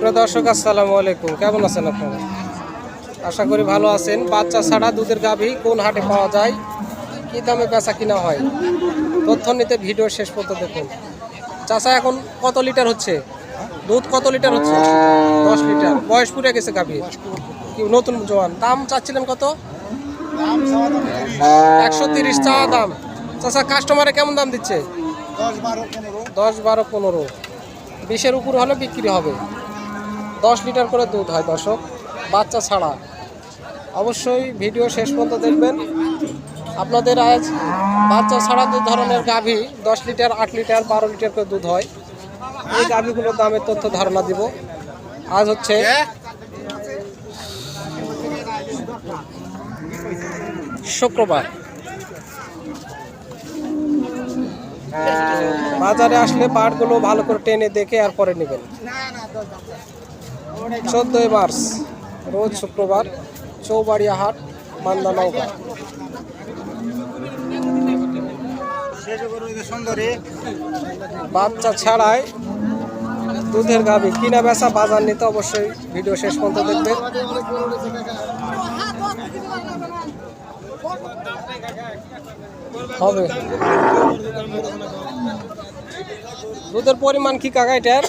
প্রিয় দর্শক, আসসালামু আলাইকুম। কেমন আছেন আপনারা? আশা করি ভালো আছেন। বাচ্চা ছাড়া দুধের গাভী কোন হাটে পাওয়া যায়? কি দামে বেচা কিনা হয়? তথ্য নিতে ভিডিও শেষ পর্যন্ত দেখুন। চাচা, এখন কত লিটার হচ্ছে? দুধ কত লিটার হচ্ছে? দশ লিটার। বয়স পুড়ে গেছে গাভী। কি নতুন জোয়ান। দাম চাচ্ছিলেন কত? একশো তিরিশ চা দাম। চাচা কাস্টমারে কেমন দাম দিচ্ছে? দশ বারো পনেরো। বিশের উপর হলে বিক্রি হবে। দশ লিটার করে দুধ হয় দর্শক বাচ্চা ছাড়া। অবশ্যই ভিডিও শেষ পর্যন্ত দেখবেন। আপনাদের আজ বাচ্চা ছাড়া দু ধরনের গাভী দশ লিটার আট লিটার বারো লিটার করে দুধ হয়। এই গাভীগুলোর দামের তথ্য ধারণা দিব। আজ হচ্ছে শুক্রবার। বাজারে আসলে পাটগুলো ভালো করে টেনে দেখে আর পরে নেবেন। চোদ্দোই মার্চ, রোজ শুক্রবার চৌবাড়িয়া হাট মান্দা নৌকা বাচ্চা ছাড়াই দুধের গাভী। কিনা বেচা, বাজার নিতে অবশ্যই ভিডিও শেষ পর্যন্ত দেখবেন। হবে। দুধের পরিমাণ কি কাকা এটার?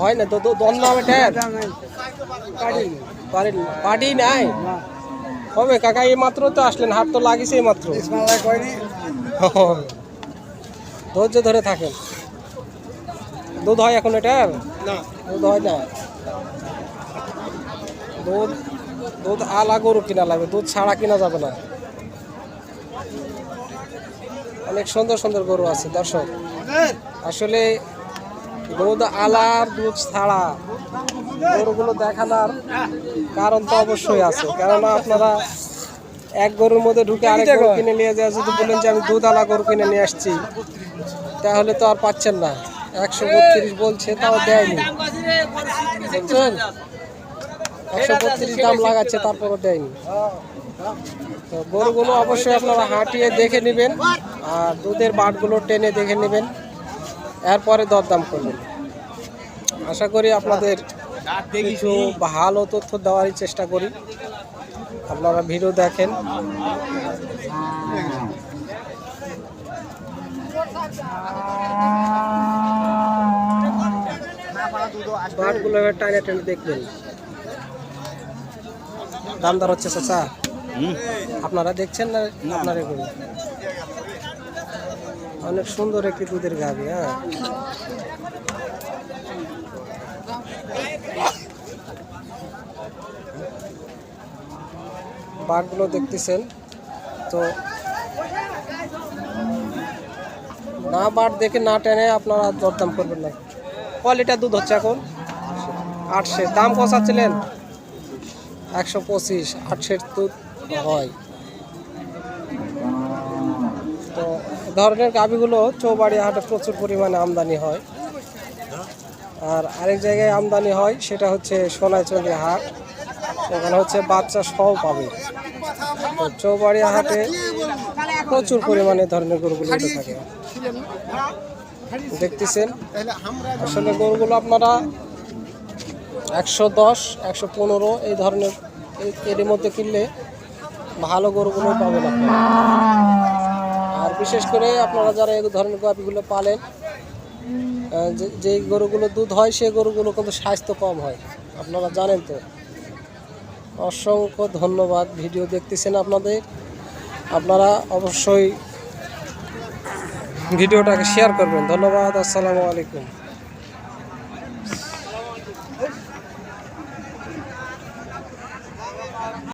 হয় না তো দ্বন্দ্ব হবে এটার? পার্টি নাই? হবে কাকা এই মাত্র তো আসলেন হাট তো লাগিছে এই মাত্র। ধৈর্য ধরে থাকেন। দুধ হয় এখন এটার? দুধ হয় না? দুধ দুধ আলা গরু কিনা লাগবে দুধ ছাড়া কিনা যাবে না। অনেক সুন্দর সুন্দর গরু আছে, দর্শক। আসলে দুধ আলার দুধ ছাড়া গরুগুলো দেখানোর কারণ তো অবশ্যই আছে। কেননা আপনারা এক গরুর মধ্যে ঢুকে আরেক গরু কিনে নিয়ে যায় যদি বলেন যে আমি দুধ আলা গরু কিনে নিয়ে আসছি, তাহলে তো আর পাচ্ছেন না। একশো বত্রিশ বলছে, তাও দেয়নি। একশো বত্রিশ দাম লাগাচ্ছে, তারপরও দেয়নি। তো গরুগুলো অবশ্যই আপনারা হাঁটিয়ে দেখে নেবেন আর দুধের বাটগুলো টেনে দেখে নেবেন। এরপরে দরদাম করবেন। আশা করি আপনাদের কিছু ভালো তথ্য দেওয়ারই চেষ্টা করি। আপনারা ভিডিও দেখেন। বাটগুলো টাইনে টেনে দেখবেন। দাম দর হচ্ছে চাচা। আপনারা দেখছেন না আপনার অনেক সুন্দর একটি দুধের গাভি হ্যাঁ। বাঘগুলো দেখতেছেন, তো না বাট দেখে না টেনে আপনারা দরদাম করবেন না। ক লিটার দুধ হচ্ছে এখন আটশো দাম কষাচ্ছিলেন একশো পঁচিশ, আটশের দুধ হয়। তো ধরনের গাভিগুলো চৌবাড়ি হাটে প্রচুর পরিমাণে আমদানি হয়। আর আরেক জায়গায় আমদানি হয়, সেটা হচ্ছে সোনাইচন্ডী হাট। এখানে হচ্ছে বাচ্চা সহ পাবে। চৌবাড়ি হাটে প্রচুর পরিমাণে ধরনের গরুগুলো থাকে। দেখতেছেন, আসলে গরুগুলো আপনারা একশো দশ, একশো পনেরো এই ধরনের এর মধ্যে কিনলে ভালো গরুগুলো পাবেন আপনারা। আর বিশেষ করে আপনারা যারা এই ধরনের গাভিগুলো পালেন যে যেই গরুগুলো দুধ হয় সেই গরুগুলো কিন্তু স্বাস্থ্য কম হয়। আপনারা জানেন তো। অসংখ্য ধন্যবাদ। ভিডিও দেখতেছেন আপনাদের। আপনারা অবশ্যই ভিডিওটাকে শেয়ার করবেন। ধন্যবাদ। আসসালামু আলাইকুম।